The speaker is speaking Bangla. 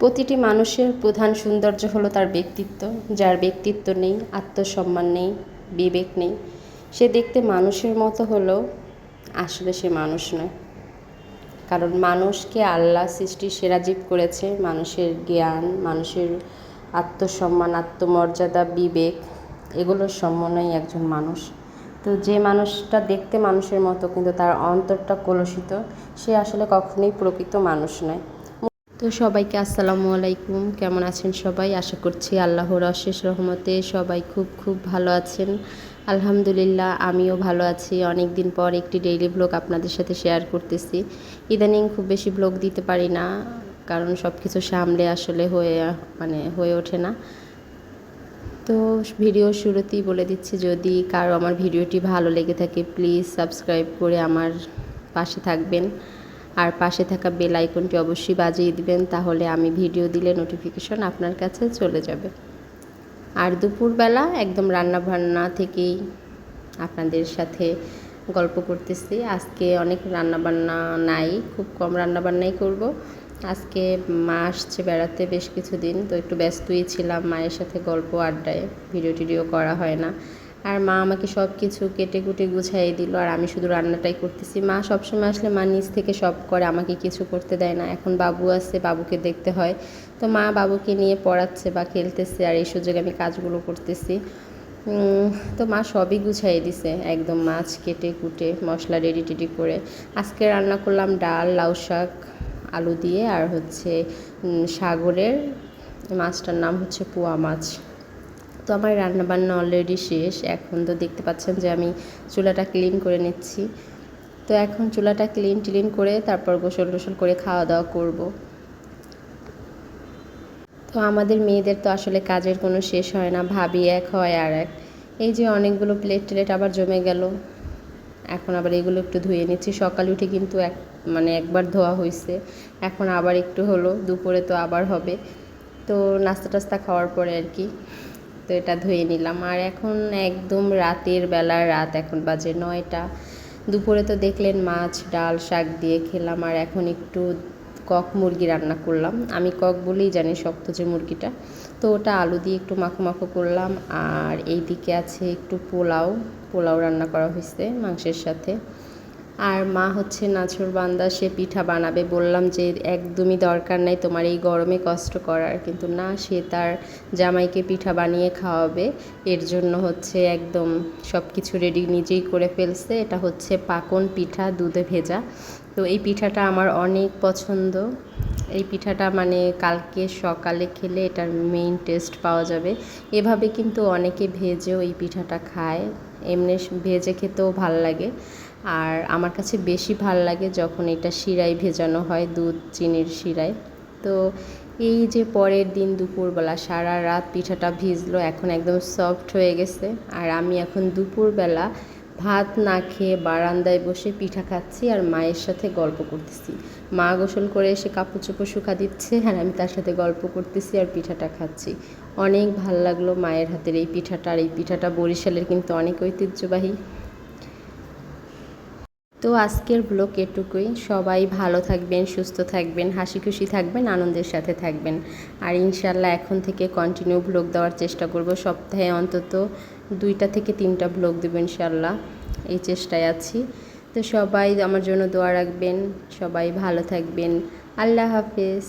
প্রতিটি মানুষের প্রধান সৌন্দর্য হলো তার ব্যক্তিত্ব, যার ব্যক্তিত্ব নেই, আত্মসম্মান নেই, বিবেক নেই। সে দেখতে মানুষের মতো হলেও আসলে সে মানুষ নয়। কারণ মানুষকে আল্লাহ সৃষ্টির সেরা জীব করেছে। মানুষের জ্ঞান, মানুষের আত্মসম্মান, আত্মমর্যাদা, বিবেক এগুলোর সমন্বয় একজন মানুষ। তো যে মানুষটা দেখতে মানুষের মতো, কিন্তু তার অন্তরটা কলুষিত, সে আসলে কখনোই প্রকৃত মানুষ নয়। তো সবাইকে আসসালামু আলাইকুম। কেমন আছেন সবাই? আশা করছি আল্লাহর অশেষ রহমতে সবাই খুব খুব ভালো আছেন। আলহামদুলিল্লাহ, আমিও ভালো আছি। অনেক দিন পর একটি ডেইলি ব্লগ আপনাদের সাথে শেয়ার করতেছি। ইদানিং খুব বেশি ব্লগ দিতে পারি না, কারণ সব কিছু সামলে আসলে হয়ে মানে হয়ে ওঠে না। তো ভিডিও শুরুতেই বলে দিচ্ছি, যদি কারও আমার ভিডিওটি ভালো লেগে থাকে প্লিজ সাবস্ক্রাইব করে আমার পাশে থাকবেন। আর পাশে থাকা বেল আইকনটি অবশ্যই বাজিয়ে দিবেন, তাহলে আমি ভিডিও দিলে নোটিফিকেশন আপনার কাছে চলে যাবে। আর দুপুরবেলা একদম রান্না বান্না থেকেই আপনাদের সাথে গল্প করতেছি। আজকে অনেক রান্না বান্না নাই, খুব কম রান্না বান্নাই করব। আজকে মা আসছে বেড়াতে বেশ কিছুদিন, তো একটু ব্যস্তই ছিলাম মায়ের সাথে গল্প আড্ডায় ভিডিও টিডিও করা হয় না। আর মা আমাকে সব কিছু কেটে কুটে গুছাই দিল, আর আমি শুধু রান্নাটাই করতেছি। মা সবসময় আসলে মা নিজ থেকে সব করে, আমাকে কিছু করতে দেয় না। এখন বাবু আছে, বাবুকে দেখতে হয়। তো মা বাবুকে নিয়ে পড়াচ্ছে বা খেলতেছে, আর এই সুযোগে আমি কাজগুলো করতেছি। তো মা সবই গুছাই দিছে, একদম মাছ কেটে কুটে, মশলা রেডি টেডি করে। আজকে রান্না করলাম ডাল, লাউ শাক, আলু দিয়ে, আর হচ্ছে সাগরের মাছটার নাম হচ্ছে পোয়া মাছ। তো আমার রান্নাবান্না অলরেডি শেষ। এখন তো দেখতে পাচ্ছেন যে আমি চুলাটা ক্লিন করে নিচ্ছি। তো এখন চুলাটা ক্লিন টিলিন করে তারপর গোসল টোসল করে খাওয়া দাওয়া করব। তো আমাদের মেয়েদের তো আসলে কাজের কোনো শেষ হয় না, ভাবি এক হয় আর এক। এই যে অনেকগুলো প্লেট টেলেট আবার জমে গেল। এখন আবার এগুলো একটু ধুয়ে নিচ্ছি। সকালে উঠে কিন্তু এক মানে একবার ধোয়া হয়েছে এখন আবার একটু হলো, দুপুরে তো আবার হবে। তো নাস্তা টাস্তা খাওয়ার পরে আর কি। তো এটা ধুয়ে নিলাম। আর এখন একদম রাতের বেলা, রাত এখন বাজে নয়টা। দুপুরে তো দেখলেন মাছ, ডাল, শাক দিয়ে খেলাম। আর এখন একটু কক মুরগি রান্না করলাম। আমি কক বলেই জানি শক্ত যে মুরগিটা। তো ওটা আলু দিয়ে একটু মাখো মাখো করলাম। আর এই দিকে আছে একটু পোলাও। পোলাও রান্না করা হয়েছে মাংসের সাথে। আর মা হচ্ছে নাছর বান্দা, সে পিঠা বানাবে। বললাম যে, একদমই দরকার নাই তোমার এই গরমে কষ্ট করার। কিন্তু না, সে তার জামাইকে পিঠা বানিয়ে খাওয়াবে। এর জন্য হচ্ছে একদম সব কিছু রেডি নিজেই করে ফেলছে। এটা হচ্ছে পাকন পিঠা, দুধে ভেজা। তো এই পিঠাটা আমার অনেক পছন্দ। এই পিঠাটা মানে কালকে সকালে খেলে এটার মেইন টেস্ট পাওয়া যাবে। এভাবে কিন্তু অনেকে ভেজেও এই পিঠাটা খায়। এমনি ভেজে খেতেও ভালো লাগে। আর আমার কাছে বেশি ভালো লাগে যখন এটা শিরায় ভেজানো হয়, দুধ, চিনির শিরায়। তো এই যে পরের দিন দুপুরবেলা সারা রাত পিঠাটা ভিজলো, এখন একদম সফট হয়ে গেছে। আর আমি এখন দুপুরবেলা ভাত না খেয়ে বারান্দায় বসে পিঠা খাচ্ছি আর মায়ের সাথে গল্প করতেছি। মা গোসল করে এসে কাপড় চোপড় শুকা দিচ্ছে আর আমি তার সাথে গল্প করতেছি আর পিঠাটা খাচ্ছি। অনেক ভালো লাগল মায়ের হাতের এই পিঠাটা আর এই পিঠাটা বরিশালের কিন্তু অনেক ঐতিহ্যবাহী। তো আজকের ব্লগ এটুকুই। সবাই ভালো থাকবেন, সুস্থ থাকবেন হাসি খুশি থাকবেন, আনন্দের সাথে থাকবেন। আর ইনশাল্লাহ এখন থেকে কন্টিনিউ ব্লগ দেওয়ার চেষ্টা করব। সপ্তাহে অন্তত দুইটা থেকে তিনটা ব্লগ দেবো ইনশাল্লাহ। এই চেষ্টায় আছি। তো সবাই আমার জন্য দোয়া রাখবেন। সবাই ভালো থাকবেন। আল্লাহ হাফেজ।